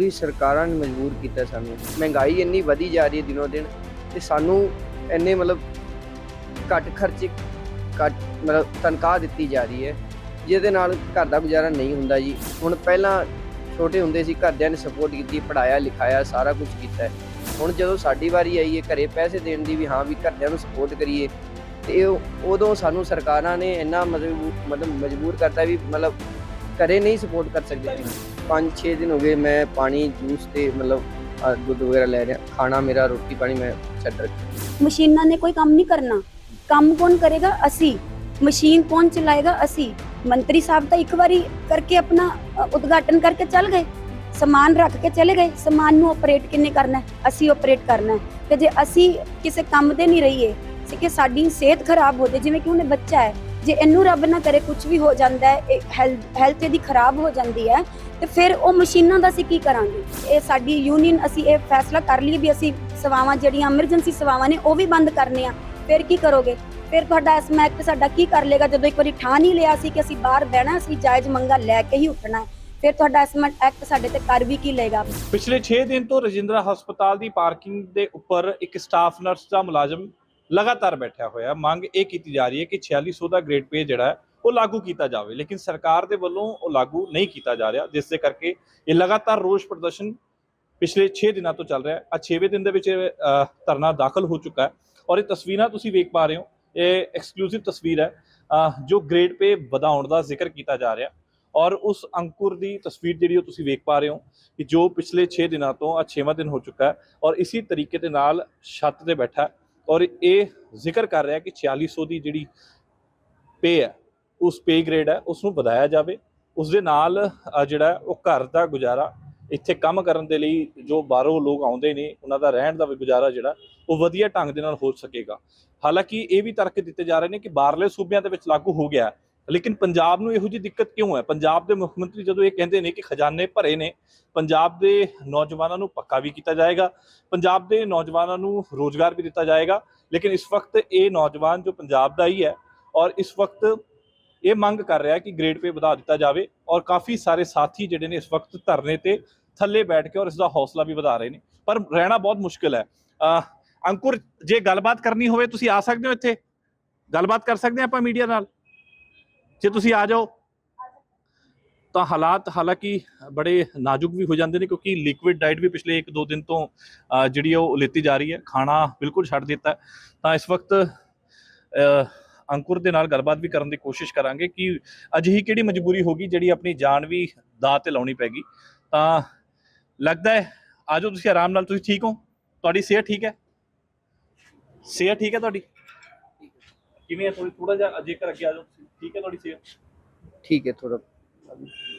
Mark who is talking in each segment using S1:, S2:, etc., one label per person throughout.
S1: ਪੂਰੀ ਸਰਕਾਰਾਂ ਨੇ ਮਜਬੂਰ ਕੀਤਾ ਸਾਨੂੰ। ਮਹਿੰਗਾਈ ਇੰਨੀ ਵਧੀ ਜਾ ਰਹੀ ਹੈ ਦਿਨੋ ਦਿਨ ਤੇ ਸਾਨੂੰ ਇੰਨੇ ਮਤਲਬ ਘੱਟ ਖਰਚੇ, ਘੱਟ ਮਤਲਬ ਤਨਖਾਹ ਦਿੱਤੀ ਜਾ ਰਹੀ ਹੈ, ਜਿਹਦੇ ਨਾਲ ਘਰ ਦਾ ਗੁਜ਼ਾਰਾ ਨਹੀਂ ਹੁੰਦਾ ਜੀ। ਹੁਣ ਪਹਿਲਾਂ ਛੋਟੇ ਹੁੰਦੇ ਸੀ ਘਰਦਿਆਂ ਨੇ ਸਪੋਰਟ ਕੀਤੀ ਪੜਾਇਆ ਲਿਖਾਇਆ, ਸਾਰਾ ਕੁਝ ਕੀਤਾ। ਹੁਣ ਜਦੋਂ ਸਾਡੀ ਵਾਰੀ ਆਈ ਹੈ ਘਰੇ ਪੈਸੇ ਦੇਣ ਦੀ ਵੀ ਹਾਂ ਵੀ ਘਰਦਿਆਂ ਨੂੰ ਸਪੋਰਟ ਕਰੀਏ, ਤੇ ਉਹ- ਉਦੋਂ ਸਾਨੂੰ ਸਰਕਾਰਾਂ ਨੇ ਇੰਨਾ ਮਜਬੂਰ ਮਤਲਬ ਮਜਬੂਰ ਕਰਤਾ ਵੀ ਮਤਲਬ ਘਰੇ ਨਹੀਂ ਸਪੋਰਟ ਕਰ ਸਕਦੇ। ਸੀ 5-6 ਦਿਨ ਹੋ ਗਏ ਮੈਂ ਪਾਣੀ ਜੂਸ ਤੇ ਮਤਲਬ ਆਹ ਦੁੱਧ ਵਗੈਰਾ ਲੈ ਰਿਹਾ ਖਾਣਾ ਮੇਰਾ ਰੋਟੀ ਪਾਣੀ ਮੈਂ ਛੱਡ ਰੱਖਿਆ
S2: ਮਸ਼ੀਨਾਂ ਨੇ ਕੋਈ ਕੰਮ ਨਹੀਂ ਕਰਨਾ ਕੰਮ ਕੌਣ ਕਰੇਗਾ ਅਸੀਂ ਮਸ਼ੀਨ ਕੌਣ ਚਲਾਏਗਾ ਅਸੀਂ ਮੰਤਰੀ ਸਾਹਿਬ ਤਾਂ ਇੱਕ ਵਾਰੀ ਕਰਕੇ ਆਪਣਾ ਅ, ਉਦਘਾਟਨ ਕਰਕੇ ਚੱਲ ਗਏ ਸਮਾਨ ਰੱਖ ਕੇ ਚਲੇ ਗਏ ਸਮਾਨ ਨੂੰ ਆਪਰੇਟ ਕਿੰਨੇ ਕਰਨਾ ਹੈ? ਅਸੀਂ ਆਪਰੇਟ ਕਰਨਾ ਹੈ ਤੇ ਜੇ ਅਸੀਂ ਕਿਸੇ ਕੰਮ ਦੇ ਨਹੀਂ ਰਹੀਏ ਸੀ ਕਿ ਸਾਡੀ ਸਿਹਤ ਖਰਾਬ ਹੋ ਜਾਏ ਜਿਵੇਂ ਕਿ ਉਹਨੇ ਬੱਚਾ ਹੈ ਜੇ ਇਹਨੂੰ ਰੱਬ ਨਾ ਕਰੇ ਕੁਝ ਵੀ ਹੋ ਜਾਂਦਾ ਹੈ ਹੈਲਥ ਇਹਦੀ ਖਰਾਬ ਹੋ ਜਾਂਦੀ ਹੈ, ਤੇ ਫਿਰ ਉਹ ਮਸ਼ੀਨਾਂ ਦਾ ਅਸੀਂ ਕੀ ਕਰਾਂਗੇ? ਇਹ ਸਾਡੀ ਯੂਨੀਅਨ ਅਸੀਂ ਇਹ ਫੈਸਲਾ ਕਰ ਲਈ ਵੀ ਅਸੀਂ ਸੇਵਾਵਾਂ, ਜਿਹੜੀਆਂ ਐਮਰਜੈਂਸੀ ਸੇਵਾਵਾਂ ਨੇ, ਉਹ ਵੀ ਬੰਦ ਕਰਨੇ ਆ। ਫਿਰ ਕੀ ਕਰੋਗੇ? ਫਿਰ ਤੁਹਾਡਾ ਐਸਮੈਕਟ ਸਾਡਾ ਕੀ ਕਰ ਲੇਗਾ ਜਦੋਂ ਇੱਕ ਵਾਰੀ ਠਾਣ ਹੀ ਲਿਆ ਸੀ ਕਿ ਅਸੀਂ ਬਾਹਰ ਬਹਿਣਾ, ਅਸੀਂ ਜਾਇਜ਼ ਮੰਗਾ ਲੈ ਕੇ ਹੀ ਉੱਠਣਾ ਫਿਰ ਤੁਹਾਡਾ ਐਸਮੈਕਟ ਐਕਟ ਸਾਡੇ ਤੇ ਕਰ ਵੀ ਕੀ ਲਏਗਾ?
S3: ਪਿਛਲੇ 6 ਦਿਨ ਤੋਂ ਰਜਿੰਦਰਾ ਹਸਪਤਾਲ ਦੀ ਪਾਰਕਿੰਗ ਦੇ ਉੱਪਰ ਇੱਕ ਸਟਾਫ ਨਰਸ ਦਾ ਮੁਲਾਜ਼ਮ ਲਗਾਤਾਰ ਬੈਠਿਆ ਹੋਇਆ ਮੰਗ ਇਹ ਕੀਤੀ ਜਾ ਰਹੀ ਹੈ ਕਿ 4600 ਦਾ ਗ੍ਰੇਡ ਪੇ ਜਿਹੜਾ ਉਹ ਲਾਗੂ ਕੀਤਾ ਜਾਵੇ। ਲੇਕਿਨ ਸਰਕਾਰ ਦੇ ਵੱਲੋਂ ਉਹ ਲਾਗੂ ਨਹੀਂ ਕੀਤਾ ਜਾ ਰਿਹਾ ਜਿਸ ਦੇ ਕਰਕੇ ਇਹ ਲਗਾਤਾਰ ਰੋਸ ਪ੍ਰਦਰਸ਼ਨ ਪਿਛਲੇ 6 ਦਿਨਾਂ ਤੋਂ ਚੱਲ ਰਿਹਾ ਹੈ। ਅੱਜ 6ਵੇਂ ਦਿਨ ਦੇ ਵਿੱਚ ਇਹ, ਧਰਨਾ ਦਾਖਲ ਹੋ ਚੁੱਕਾ ਹੈ ਔਰ ਇਹ ਤਸਵੀਰਾਂ ਤੁਸੀਂ ਵੇਖ ਪਾ ਰਹੇ ਹੋ। ਇਹ ਐਕਸਕਲੂਸਿਵ ਤਸਵੀਰ ਹੈ ਜੋ ਗ੍ਰੇਡ ਪੇ ਵਧਾਉਣ ਦਾ ਜ਼ਿਕਰ ਕੀਤਾ ਜਾ ਰਿਹਾ ਔਰ ਉਸ ਅੰਕੁਰ ਦੀ ਤਸਵੀਰ ਜਿਹੜੀ ਉਹ ਤੁਸੀਂ ਵੇਖ ਪਾ ਰਹੇ ਹੋ ਕਿ ਜੋ ਪਿਛਲੇ 6 ਦਿਨਾਂ ਤੋਂ ਅੱਜ 6ਵਾਂ ਦਿਨ ਹੋ ਚੁੱਕਾ ਹੈ ਔਰ ਇਸੇ ਤਰੀਕੇ ਦੇ ਨਾਲ ਛੱਤ ਤੇ ਬੈਠਾ ਔਰ ਇਹ ਜ਼ਿਕਰ ਕਰ ਰਿਹਾ ਕਿ 4600 ਦੀ ਜਿਹੜੀ ਪੇ ਹੈ, ਉਸ ਪੇ ਗ੍ਰੇਡ ਹੈ ਉਸ ਨੂੰ ਵਧਾਇਆ ਜਾਵੇ। ਉਸ ਦੇ ਨਾਲ ਜਿਹੜਾ ਉਹ ਘਰ ਦਾ ਗੁਜ਼ਾਰਾ, ਇੱਥੇ ਕੰਮ ਕਰਨ ਦੇ ਲਈ ਜੋ ਬਾਹਰੋਂ ਲੋਕ ਆਉਂਦੇ ਨੇ, ਉਹਨਾਂ ਦਾ ਰਹਿਣ ਦਾ ਵੀ ਗੁਜ਼ਾਰਾ ਜਿਹੜਾ, ਉਹ ਵਧੀਆ ਢੰਗ ਦੇ ਨਾਲ ਹੋ ਸਕੇਗਾ। ਹਾਲਾਂਕਿ ਇਹ ਵੀ ਤਰਕ ਦਿੱਤੇ ਜਾ ਰਹੇ ਨੇ ਕਿ ਬਾਹਰਲੇ ਸੂਬਿਆਂ ਦੇ ਵਿੱਚ ਲਾਗੂ ਹੋ ਗਿਆ ਲੇਕਿਨ ਪੰਜਾਬ ਨੂੰ ਇਹੋ ਜਿਹੀ ਦਿੱਕਤ ਕਿਉਂ ਹੈ? ਪੰਜਾਬ ਦੇ ਮੁੱਖ ਮੰਤਰੀ ਜਦੋਂ ਇਹ ਕਹਿੰਦੇ ਨੇ ਕਿ ਖਜ਼ਾਨੇ ਭਰੇ ਨੇ, ਪੰਜਾਬ ਦੇ ਨੌਜਵਾਨਾਂ ਨੂੰ ਪੱਕਾ ਵੀ ਕੀਤਾ ਜਾਏਗਾ, ਪੰਜਾਬ ਦੇ ਨੌਜਵਾਨਾਂ ਨੂੰ ਰੋਜ਼ਗਾਰ ਵੀ ਦਿੱਤਾ ਜਾਏਗਾ, ਲੇਕਿਨ ਇਸ ਵਕਤ ਇਹ ਨੌਜਵਾਨ ਜੋ ਪੰਜਾਬ ਦਾ ਹੀ ਹੈ ਔਰ ਇਸ ਵਕਤ ਇਹ ਮੰਗ ਕਰ ਰਿਹਾ ਕਿ ਗ੍ਰੇਡ ਪੇ ਵਧਾ ਦਿੱਤਾ ਜਾਵੇ ਔਰ ਕਾਫੀ ਸਾਰੇ ਸਾਥੀ ਜਿਹੜੇ ਨੇ ਇਸ ਵਕਤ ਧਰਨੇ ਤੇ ਥੱਲੇ ਬੈਠ ਕੇ ਔਰ ਇਸ ਦਾ ਹੌਸਲਾ ਵੀ ਵਧਾ ਰਹੇ ਨੇ। ਪਰ ਰਹਿਣਾ ਬਹੁਤ ਮੁਸ਼ਕਿਲ ਹੈ। ਅੰਕੁਰ, ਜੇ ਗੱਲਬਾਤ ਕਰਨੀ ਹੋਵੇ ਤੁਸੀਂ ਆ ਸਕਦੇ ਹੋ ਇੱਥੇ? ਗੱਲਬਾਤ ਕਰ ਸਕਦੇ ਹਾਂ ਆਪਾਂ ਮੀਡੀਆ ਨਾਲ? ਜੇ ਤੁਸੀਂ ਆ ਜਾਓ ਤਾਂ ਹਾਲਾਤ ਹਾਲਾਂਕਿ ਬੜੇ ਨਾਜ਼ੁਕ ਵੀ ਹੋ ਜਾਂਦੇ ਨੇ ਕਿਉਂਕਿ ਲਿਕੁਇਡ ਡਾਈਟ ਵੀ ਪਿਛਲੇ 1-2 ਦਿਨ ਤੋਂ ਅਹ, ਜਿਹੜੀ ਉਹ ਲਿੱਤੀ ਜਾ ਰਹੀ ਹੈ। ਖਾਣਾ ਬਿਲਕੁਲ ਛੱਡ ਦਿੱਤਾ। ਤਾਂ ਇਸ ਵਕਤ ਅੰਕੁਰ ਦੇ ਨਾਲ ਗੱਲਬਾਤ ਵੀ ਕਰਨ ਦੀ ਕੋਸ਼ਿਸ਼ ਕਰਾਂਗੇ ਕਿ ਅਜਿਹੀ ਕਿਹੜੀ ਮਜਬੂਰੀ ਹੋਗੀ ਜਿਹੜੀ ਆਪਣੀ ਜਾਨ ਵੀ ਦਾਅ ਤੇ ਲਾਉਣੀ ਪੈਗੀ ਤਾਂ ਲੱਗਦਾ ਹੈ ਆਜੋ ਤੁਸੀਂ ਆਰਾਮ ਨਾਲ। ਤੁਸੀਂ ਠੀਕ ਹੋ? ਤੁਹਾਡੀ ਸਿਹਤ ਠੀਕ ਹੈ? ਸਿਹਤ ਠੀਕ ਹੈ ਤੁਹਾਡੀ? ਕਿਵੇਂ ਹੈ ਥੋੜੀ ਥੋੜਾ ਜਿਹਾ ਜੇਕਰ ਅੱਗੇ ਆ ਜਾਓ ਤੁਸੀਂ। ਠੀਕ ਹੈ ਤੁਹਾਡੀ ਸਿਹਤ?
S1: ਠੀਕ ਹੈ ਥੋੜਾ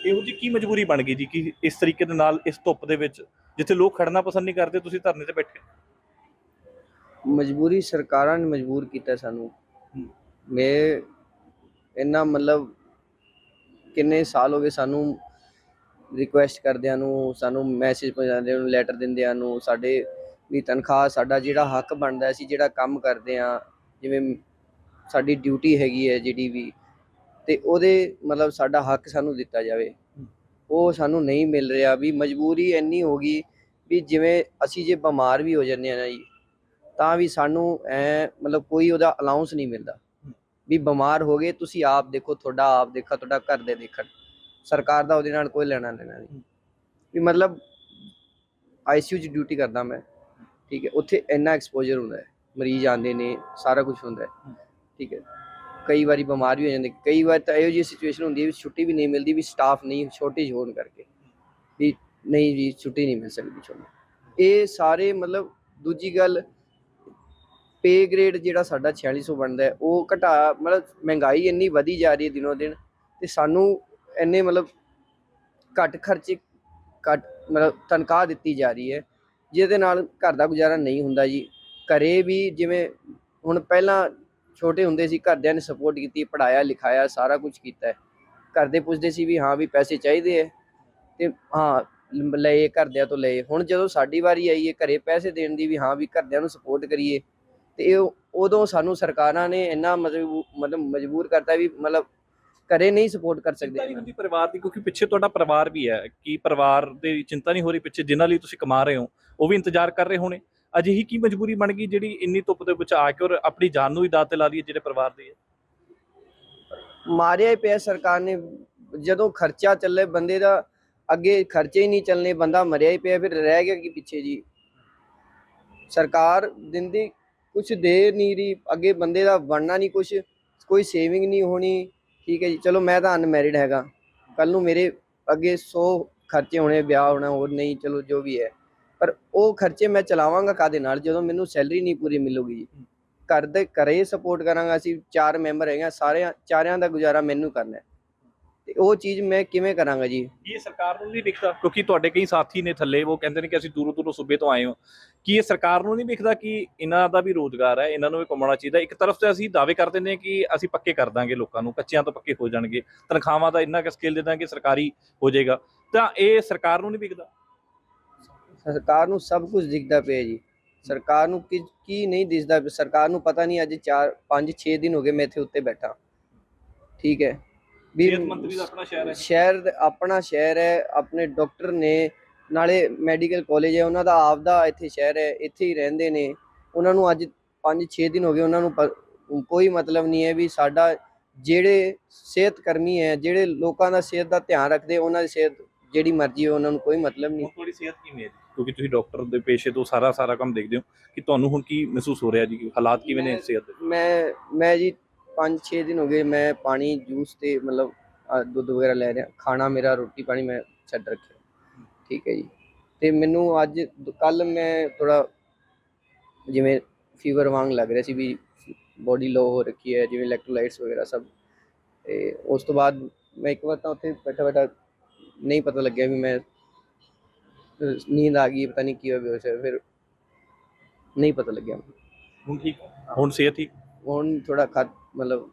S3: ਇਹੋ ਜੀ ਕੀ ਮਜਬੂਰੀ ਬਣ ਗਈ ਜੀ ਕਿ ਇਸ ਤਰੀਕੇ ਦੇ ਨਾਲ ਇਸ ਧੁੱਪ ਦੇ ਵਿੱਚ ਜਿੱਥੇ ਲੋਕ ਖੜਨਾ ਪਸੰਦ ਨਹੀਂ ਕਰਦੇ ਤੁਸੀਂ ਧਰਨੇ ਤੇ ਬੈਠੇ?
S1: ਮਜਬੂਰੀ ਸਰਕਾਰਾਂ ਨੇ ਮਜਬੂਰ ਕੀਤਾ ਸਾਨੂੰ। ਮੈਂ ਇੰਨਾ ਮਤਲਬ ਕਿੰਨੇ ਸਾਲ ਹੋ ਗਏ ਸਾਨੂੰ ਰਿਕੁਐਸਟ ਕਰਦਿਆਂ ਨੂੰ ਸਾਨੂੰ ਮੈਸੇਜ ਪਹੁੰਚਾਉਂਦਿਆਂ ਨੂੰ ਲੈਟਰ ਦਿੰਦਿਆਂ ਨੂੰ ਸਾਡੇ ਵੀ ਤਨਖਾਹ ਸਾਡਾ ਜਿਹੜਾ ਹੱਕ ਬਣਦਾ ਅਸੀਂ ਜਿਹੜਾ ਕੰਮ ਕਰਦੇ ਆ ਜਿਵੇਂ ਸਾਡੀ ਡਿਊਟੀ ਹੈਗੀ ਹੈ ਜਿਹੜੀ ਵੀ ਤੇ ਉਹਦੇ ਮਤਲਬ ਸਾਡਾ ਹੱਕ ਸਾਨੂੰ ਦਿੱਤਾ ਜਾਵੇ। ਉਹ ਸਾਨੂੰ ਨਹੀਂ ਮਿਲ ਰਿਹਾ ਵੀ ਮਜਬੂਰੀ ਇੰਨੀ ਹੋ ਗਈ ਵੀ ਜਿਵੇਂ ਅਸੀਂ ਜੇ ਬਿਮਾਰ ਵੀ ਹੋ ਜਾਂਦੇ ਆ ਨਾ ਜੀ ਤਾਂ ਵੀ ਸਾਨੂੰ ਐ ਮਤਲਬ ਕੋਈ ਉਹਦਾ ਅਲਾਉਂਸ ਨਹੀਂ ਮਿਲਦਾ। ਵੀ ਬਿਮਾਰ ਹੋ ਗਏ ਤੁਸੀਂ ਆਪ ਦੇਖੋ ਤੁਹਾਡਾ ਆਪ ਦੇਖਾ ਤੁਹਾਡਾ ਘਰ ਦੇ ਦੇਖਣ। ਸਰਕਾਰ ਦਾ ਉਹਦੇ ਨਾਲ ਕੋਈ ਲੈਣਾ ਦੇਣਾ ਨਹੀਂ। ਵੀ ਮਤਲਬ ਆਈਸੀਯੂ 'ਚ ਡਿਊਟੀ ਕਰਦਾ ਮੈਂ। ਠੀਕ ਹੈ ਉੱਥੇ ਇੰਨਾ ਐਕਸਪੋਜ਼ਰ ਹੁੰਦਾ ਹੈ। ਮਰੀਜ਼ ਆਉਂਦੇ ਨੇ ਸਾਰਾ ਕੁਝ ਹੁੰਦਾ ਹੈ। ਠੀਕ ਹੈ। ਕਈ ਵਾਰੀ ਬਿਮਾਰ ਵੀ ਹੋ ਜਾਂਦੇ। ਕਈ ਵਾਰ ਤਾਂ ਇਹੋ ਜਿਹੀ ਸਿਚੁਏਸ਼ਨ ਹੁੰਦੀ ਹੈ ਵੀ ਛੁੱਟੀ ਵੀ ਨਹੀਂ ਮਿਲਦੀ, ਵੀ ਸਟਾਫ ਨਹੀਂ ਸ਼ੋਰਟੇਜ ਹੋਣ ਕਰਕੇ। ਵੀ ਨਹੀਂ ਜੀ, ਛੁੱਟੀ ਨਹੀਂ ਮਿਲ ਸਕਦੀ ਤੁਹਾਨੂੰ। ਇਹ ਸਾਰੇ ਮਤਲਬ ਦੂਜੀ ਗੱਲ ਪੇ ਗ੍ਰੇਡ ਜਿਹੜਾ ਸਾਡਾ 4600 ਬਣਦਾ ਹੈ, ਉਹ ਘਟਾ, ਮਤਲਬ ਮਹਿੰਗਾਈ ਇੰਨੀ ਵਧੀ ਜਾ ਰਹੀ ਹੈ ਦਿਨੋ ਦਿਨ ਤੇ ਸਾਨੂੰ ਇੰਨੇ ਮਤਲਬ ਘੱਟ ਖਰਚੇ, ਘੱਟ ਮਤਲਬ ਤਨਖਾਹ ਦਿੱਤੀ ਜਾ ਰਹੀ ਹੈ। ਜਿਹਦੇ ਨਾਲ ਘਰ ਦਾ ਗੁਜ਼ਾਰਾ ਨਹੀਂ ਹੁੰਦਾ ਜੀ। ਘਰੇ ਵੀ ਜਿਵੇਂ ਹੁਣ ਪਹਿਲਾਂ ਛੋਟੇ ਹੁੰਦੇ ਸੀ ਘਰਦਿਆਂ ਨੇ ਸਪੋਰਟ ਕੀਤੀ ਪੜਾਇਆ ਲਿਖਾਇਆ ਸਾਰਾ ਕੁਝ ਕੀਤਾ ਹੈ। ਘਰ ਦੇ ਪੁੱਛਦੇ ਸੀ ਵੀ ਹਾਂ ਵੀ ਪੈਸੇ ਚਾਹੀਦੇ ਹੈ ਤੇ ਹਾਂ ਲ- ਲਏ ਘਰਦਿਆਂ ਤੋਂ ਲਏ। ਹੁਣ ਜਦੋਂ ਸਾਡੀ ਵਾਰੀ ਆਈ ਹੈ ਘਰੇ ਪੈਸੇ ਦੇਣ ਦੀ ਵੀ ਹਾਂ ਵੀ ਘਰਦਿਆਂ ਨੂੰ ਸਪੋਰਟ ਕਰੀਏ ਤੇ ਇਹ ਉਦੋਂ ਸਾਨੂੰ ਸਰਕਾਰਾਂ ਨੇ ਇੰਨਾ ਮਜਬੂ- ਮਤਲਬ ਮਜਬੂਰ ਕਰਤਾ ਵੀ ਮਤਲਬ ਘਰੇ ਨਹੀਂ ਸਪੋਰਟ ਕਰ
S3: ਚਿੰਤਾ ਨਹੀਂ
S1: ਸਕਦੇ
S3: ਹੁੰਦੀ ਪਰਿਵਾਰ ਦੀ ਕਿਉਂਕਿ ਪਿੱਛੇ ਤੁਹਾਡਾ ਪਰਿਵਾਰ ਵੀ ਹੈ ਕੀ ਪਰਿਵਾਰ ਦੇ ਚਿੰਤਾ ਨਹੀਂ ਹੋ ਰਹੀ ਪਿੱਛੇ ਜਿਨ੍ਹਾਂ ਲਈ ਤੁਸੀਂ ਕਮਾ ਰਹੇ ਹੋ ਉਹ ਵੀ ਇੰਤਜ਼ਾਰ ਕਰ ਰਹੇ ਹੋਣੇ। ਅਜਿਹੀ ਕੀ ਮਜਬੂਰੀ ਬਣ ਗਈ ਜਿਹੜੀ ਇੰਨੀ ਧੁੱਪ ਦੇ ਵਿੱਚ ਆ ਕੇ ਔਰ ਆਪਣੀ ਜਾਨ ਨੂੰ ਵੀ ਦਾਅ ਤੇ ਲਾ ਰਹੀ ਜਿਹੜੇ ਪਰਿਵਾਰ ਦੀ ਹੈ?
S1: ਮਾਰਿਆ ਹੀ ਪਿਆ ਸਰਕਾਰ ਨੇ, ਜਦੋਂ ਖਰਚਾ ਚੱਲੇ ਬੰਦੇ ਦਾ, ਅੱਗੇ ਖਰਚੇ ਹੀ ਨਹੀਂ ਚੱਲਨੇ ਬੰਦਾ ਮਰਿਆ ਹੀ ਪਿਆ, ਫਿਰ ਰਹਿ ਗਿਆ ਕੀ ਪਿੱਛੇ ਜੀ? ਸਰਕਾਰ ਦਿੰਦੀ ਕੁਝ ਦੇ ਨਹੀਂ ਰਹੀ, ਅੱਗੇ ਬੰਦੇ ਦਾ ਬਣਨਾ ਨਹੀਂ ਕੁਝ ਕੋਈ ਸੇਵਿੰਗ ਨਹੀਂ ਹੋਣੀ, ਠੀਕ ਹੈ ਜੀ, ਚਲੋ ਮੈਂ ਤਾਂ ਅਨਮੈਰਿਡ ਹੈਗਾ ਕੱਲ ਨੂੰ ਮੇਰੇ ਅੱਗੇ 100 ਖਰਚੇ ਹੋਣੇ, ਵਿਆਹ ਹੋਣਾ, ਹੋਰ ਨਹੀਂ, ਚਲੋ ਜੋ ਵੀ ਹੈ। ਪਰ ਉਹ ਖਰਚੇ ਮੈਂ ਚਲਾਵਾਂਗਾ ਕਾਦੇ ਨਾਲ? ਜਦੋਂ ਮੈਨੂੰ ਸੈਲਰੀ ਨਹੀਂ ਪੂਰੀ ਮਿਲੂਗੀ ਜੀ। ਘਰ ਦੇ ਘਰੇ ਸਪੋਰਟ ਕਰਾਂਗਾ ਅਸੀਂ ਚਾਰ ਮੈਂਬਰ ਹੈਗੇ ਸਾਰੇ ਚਾਰਿਆਂ ਦਾ ਗੁਜ਼ਾਰਾ ਮੈਨੂੰ ਕਰਨਾ ਹੈ। ਤੇ ਉਹ ਚੀਜ਼ ਮੈਂ ਕਿਵੇਂ ਕਰਾਂਗਾ ਜੀ?
S3: ਇਹ ਸਰਕਾਰ ਨੂੰ ਨਹੀਂ ਦਿਖਦਾ ਕਿਉਂਕਿ ਤੁਹਾਡੇ ਕਈ ਸਾਥੀ ਨੇ ਥੱਲੇ ਉਹ ਕਹਿੰਦੇ ਨੇ ਕਿ ਅਸੀਂ ਦੂਰੋਂ ਦੂਰੋਂ ਸੂਬੇ ਤੋਂ ਆਏ ਹਾਂ। ਕੀ ਇਹ ਸਰਕਾਰ ਨੂੰ ਨਹੀਂ ਦਿਖਦਾ ਕਿ ਇਹਨਾਂ ਦਾ ਵੀ ਰੋਜ਼ਗਾਰ ਹੈ ਇਹਨਾਂ ਨੂੰ ਵੀ ਕਮਾਉਣਾ ਚਾਹੀਦਾ? ਇੱਕ ਤਰਫ ਤੇ ਅਸੀਂ ਦਾਅਵੇ ਕਰ ਦਿੰਦੇ ਹਾਂ ਕਿ ਅਸੀਂ ਪੱਕੇ ਕਰ ਦਾਂਗੇ ਲੋਕਾਂ ਨੂੰ ਕੱਚਿਆਂ ਤੋਂ ਪੱਕੇ ਹੋ ਜਾਣਗੇ। ਤਨਖਾਹਾਂ ਦਾ ਇੰਨਾ ਕੁ ਸਕੇਲ ਦੇ ਦਾਂਗੇ ਸਰਕਾਰੀ ਹੋ ਜਾਏਗਾ। ਤਾਂ ਇਹ ਸਰਕਾਰ ਨੂੰ ਨਹੀਂ ਦਿਖਦਾ
S1: ਸਰਕਾਰ ਨੂੰ ਸਭ ਕੁਝ ਦਿਖਦਾ ਪਿਆ ਜੀ। ਸਰਕਾਰ ਨੂੰ ਕੀ ਕੀ ਨਹੀਂ ਦਿਸਦਾ ਪਿਆ। ਸਰਕਾਰ ਨੂੰ ਪਤਾ ਨਹੀਂ ਅੱਜ 4 5 6 ਦਿਨ ਹੋ ਗਏ ਮੈਂ ਇੱਥੇ ਉੱਤੇ ਬੈਠਾ। ਠੀਕ ਹੈ। ਵੀ
S3: ਸਿਹਤ ਮੰਤਰੀ ਦਾ ਆਪਣਾ ਸ਼ਹਿਰ ਹੈ
S1: ਸ਼ਹਿਰ ਦਾ- ਆਪਣਾ ਸ਼ਹਿਰ ਹੈ ਆਪਣੇ ਡਾਕਟਰ ਨੇ ਨਾਲੇ ਮੈਡੀਕਲ ਕਾਲਜ ਹੈ ਉਹਨਾਂ ਦਾ ਆਪਦਾ ਇੱਥੇ ਸ਼ਹਿਰ ਹੈ ਇੱਥੇ ਹੀ ਰਹਿੰਦੇ ਨੇ। ਉਹਨਾਂ ਨੂੰ ਅੱਜ 5-6 ਦਿਨ ਹੋ ਗਏ ਉਹਨਾਂ ਨੂੰ ਕੋਈ ਮਤਲਬ ਨਹੀਂ ਹੈ ਵੀ ਸਾਡਾ ਜਿਹੜੇ ਸਿਹਤ ਕਰਮੀ ਹੈ ਜਿਹੜੇ ਲੋਕਾਂ ਦਾ ਸਿਹਤ ਦਾ ਧਿਆਨ ਰੱਖਦੇ ਉਹਨਾਂ ਦੀ ਸਿਹਤ ਜਿਹੜੀ ਮਰਜ਼ੀ ਹੈ ਉਹਨਾਂ ਨੂੰ ਕੋਈ ਮਤਲਬ ਨਹੀਂ।
S3: ਹੁਣ ਤੁਹਾਡੀ ਸਿਹਤ ਕਿਵੇਂ ਹੈ ਜੀ? ਕਿਉਂਕਿ ਤੁਸੀਂ ਡਾਕਟਰ ਦੇ ਪੇਸ਼ੇ ਤੋਂ ਸਾਰਾ ਸਾਰਾ ਕੰਮ ਦੇਖਦੇ ਹੋ ਕਿ ਤੁਹਾਨੂੰ ਹੁਣ ਕੀ ਮਹਿਸੂਸ ਹੋ ਰਿਹਾ ਜੀ? ਹਾਲਾਤ ਕਿਵੇਂ ਨੇ ਸਿਹਤ ਦੇ?
S1: ਮੈਂ ਮੈਂ ਜੀ 5-6 ਦਿਨ ਹੋ ਗਏ ਮੈਂ ਪਾਣੀ ਜੂਸ ਤੇ ਮਤਲਬ ਦੁੱਧ ਵਗੈਰਾ ਲੈ ਰਿਹਾ। ਖਾਣਾ ਮੇਰਾ ਰੋਟੀ ਪਾਣੀ ਮੈਂ ਛੱਡ ਰੱਖਿਆ। ਠੀਕ ਹੈ ਜੀ। ਤੇ ਮੈਨੂੰ ਅੱਜ ਕੱਲ ਮੈਂ ਥੋੜਾ ਜਿਵੇਂ ਫੀਵਰ ਵਾਂਗ ਲੱਗ ਰਿਹਾ ਸੀ ਵੀ ਬੋਡੀ ਲੋ ਹੋ ਰੱਖੀ ਹੈ ਜਿਵੇਂ ਇਲੈਕਟ੍ਰੋਲਾਈਟਸ ਵਗੈਰਾ ਸਭ। ਤੇ ਉਸ ਤੋਂ ਬਾਅਦ ਮੈਂ ਇੱਕ ਵਾਰ ਤਾਂ ਉੱਥੇ ਬੈਠਾ ਬੈਠਾ ਨਹੀਂ ਪਤਾ ਲੱਗਿਆ ਵੀ ਮੈਂ ਅਹ ਨੀਂਦ ਆ ਗਈ ਪਤਾ ਨਹੀਂ ਕੀ ਹੋਇਆ ਬੇਹੋਸ਼ ਹੋਇਆ, ਫਿਰ ਨਹੀਂ ਪਤਾ ਲੱਗਿਆ।
S3: ਹੁਣ ਠੀਕ ਹੁਣ ਸਿਹਤ ਠੀਕ?
S1: ਹੁਣ ਥੋੜਾ ਖਤ ਮਤਲਬ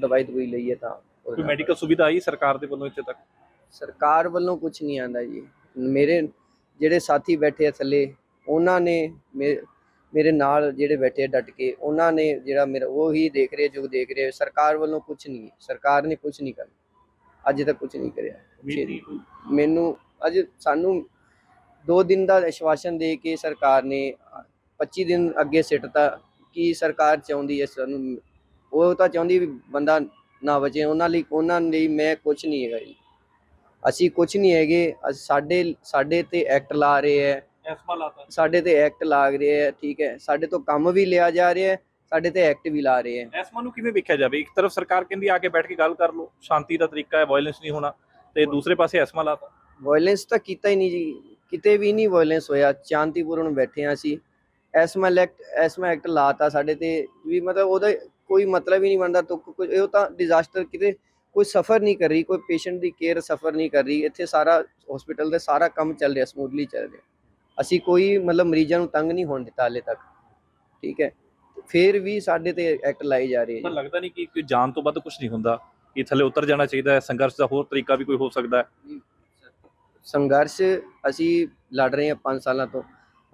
S1: ਦਵਾਈ ਦਵਾਈ ਲਈਏ ਤਾਂ
S3: ਕੋਈ ਮੈਡੀਕਲ ਸੁਵਿਧਾ ਆਈ ਸਰਕਾਰ ਦੇ ਵੱਲੋਂ ਇੱਥੇ ਤੱਕ?
S1: ਸਰਕਾਰ ਵੱਲੋਂ ਕੁਝ ਨਹੀਂ ਆਂਦਾ ਜੀ। ਮੇਰੇ ਜਿਹੜੇ ਸਾਥੀ ਬੈਠੇ ਆ ਥੱਲੇ ਉਹਨਾਂ ਨੇ ਮੇ- ਮੇਰੇ ਨਾਲ ਜਿਹੜੇ ਬੈਠੇ ਆ ਡਟ ਕੇ ਉਹਨਾਂ ਨੇ ਜਿਹੜਾ ਮੇਰਾ ਉਹ ਹੀ ਦੇਖ ਰਹੇ ਜੋ ਦੇਖ ਰਹੇ ਸਰਕਾਰ ਵੱਲੋਂ ਕੁਝ ਨਹੀਂ ਸਰਕਾਰ ਨੇ ਕੁਝ ਨਹੀਂ ਕਰਨਾ। ਅੱਜ ਤੱਕ ਕੁਝ ਨਹੀਂ ਕਰਿਆ। ਮੈਨੂੰ ਅੱਜ ਸਾਨੂੰ 2 ਦਿਨ ਦਾ ਆਸ਼ਵਾਸਨ ਦੇ ਕੇ ਸਰਕਾਰ ਨੇ 25 ਦਿਨ ਅੱਗੇ ਸਿੱਟਤਾ ਕੀ ਸਰਕਾਰ ਚਾਹੁੰਦੀ ਹੈ ਸਾਨੂੰ? ਉਹ ਤਾਂ ਚਾਹੁੰਦੀ ਵੀ ਬੰਦਾ ਨਾ ਬਚੇ ਉਹਨਾਂ ਲਈ ਉਹਨਾਂ ਲਈ ਮੈਂ ਕੁਝ ਨਹੀਂ ਹੈਗਾ ਜੀ। ਅਸੀਂ ਕੁਝ ਨਹੀਂ ਹੈਗੇ ਅਸ- ਸਾਡੇ ਸਾਡੇ ਤੇ ਐਕਟ ਲਾ ਰਹੇ ਹੈ।
S3: ਐਸਮਾ ਲਾਤਾ।
S1: ਸਾਡੇ ਤੇ ਐਕਟ ਲਾਗ ਰਹੇ ਹੈ ਠੀਕ ਹੈ। ਸਾਡੇ ਤੋਂ ਕੰਮ ਵੀ ਲਿਆ ਜਾ ਰਿਹਾ ਹੈ ਸਾਡੇ ਤੇ ਐਕਟ ਵੀ ਲਾ ਰਹੇ ਹੈ।
S3: ਐਸਮਾ ਨੂੰ ਕਿਵੇਂ ਵੇਖਿਆ ਜਾਵੇ? ਇੱਕ ਤਰਫ ਸਰਕਾਰ ਕਹਿੰਦੀ ਆ ਕੇ ਬੈਠ ਕੇ ਗੱਲ ਕਰ ਲਓ ਸ਼ਾਂਤੀ ਦਾ ਤਰੀਕਾ ਹੈ ਵਾਇਲੈਂਸ ਨਹੀਂ ਹੋਣਾ। ਤੇ ਦੂਸਰੇ ਪਾਸੇ ਐਸਮਾ ਲਾਤਾ
S1: ਵਾਇਲੈਂਸ ਤਾਂ ਕੀਤਾ ਹੀ ਨਹੀਂ ਜੀ। ਕਿਤੇ ਵੀ ਨਹੀਂ ਵਾਇਲੈਂਸ ਹੋਇਆ। ਸ਼ਾਂਤੀਪੂਰਨ ਬੈਠੇ ਹਾਂ ਅਸੀਂ। ਐਸਮਾ ਐਕਟ ਐਸਮਾ ਐਕਟ ਲਾਤਾ ਸਾਡੇ ਤੇ। ਵੀ ਮਤਲਬ ਉਹਦਾ ਕੋਈ ਮਤਲਬ ਹੀ ਨਹੀਂ ਬਣਦਾ। ਤਾਂ ਇਹ ਤਾਂ ਡਿਜ਼ਾਸਟਰ ਕਿਤੇ ਕੋਈ ਸਫਰ ਨਹੀਂ ਕਰ ਰਹੀ। ਕੋਈ ਪੇਸ਼ੈਂਟ ਦੀ ਕੇਅਰ ਸਫਰ ਨਹੀਂ ਕਰ ਰਹੀ। ਇੱਥੇ ਸਾਰਾ ਹਸਪੀਟਲ ਦੇ ਸਾਰਾ ਕੰਮ ਚੱਲ ਰਿਹਾ ਸਮੂਥਲੀ ਚੱਲ ਰਿਹਾ। ਅਸੀਂ ਕੋਈ ਮਤਲਬ ਮਰੀਜ਼ਾਂ ਨੂੰ ਤੰਗ ਨਹੀਂ ਹੋਣ ਦਿੱਤਾ ਹਾਲੇ ਤੱਕ। ਠੀਕ ਹੈ। ਫਿਰ ਵੀ ਸਾਡੇ ਤੇ ਐਕਟ ਲਾਈ ਜਾ ਰਹੀ
S3: ਪਰ
S1: ਹੈ
S3: ਲੱਗਦਾ ਨਹੀਂ ਕਿ ਕੋਈ ਜਾਨ ਤੋਂ ਵੱਧ ਕੁਝ ਨਹੀਂ ਹੁੰਦਾ। ਕਿ ਥੱਲੇ ਉਤਰ ਜਾਣਾ ਚਾਹੀਦਾ ਹੈ, ਸੰਘਰਸ਼ ਦਾ ਹੋਰ ਤਰੀਕਾ ਵੀ ਕੋਈ ਹੋ ਸਕਦਾ ਹੈ?
S1: ਸੰਘਰਸ਼ ਅਸੀਂ ਲੜ ਰਹੇ ਹਾਂ 5 ਸਾਲਾਂ ਤੋਂ।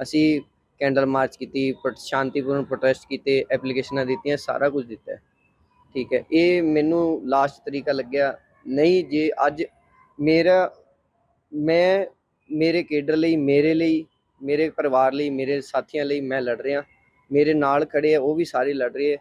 S1: ਅਸੀਂ ਕੈਂਡਲ ਮਾਰਚ ਕੀਤੀ ਸ਼ਾਂਤੀਪੂਰਨ ਪ੍ਰੋਟੈਸਟ ਕੀਤੇ ਐਪਲੀਕੇਸ਼ਨਾਂ ਦਿੱਤੀਆਂ, ਸਾਰਾ ਕੁਝ ਦਿੱਤਾ ਠੀਕ ਹੈ, ਇਹ ਮੈਨੂੰ ਲਾਸਟ ਤਰੀਕਾ ਲੱਗਿਆ। ਨਹੀਂ, ਜੇ ਅੱਜ ਮੇਰਾ, ਮੈਂ ਮੇਰੇ ਕੇਡਰ ਲਈ, ਮੇਰੇ ਲਈ, ਮੇਰੇ ਪਰਿਵਾਰ ਲਈ, ਮੇਰੇ ਸਾਥੀਆਂ ਲਈ ਮੈਂ ਲੜ ਰਿਹਾ। ਮੇਰੇ ਨਾਲ ਖੜੇ ਆ, ਉਹ ਵੀ ਸਾਰੇ ਲੜ ਰਹੇ ਆ।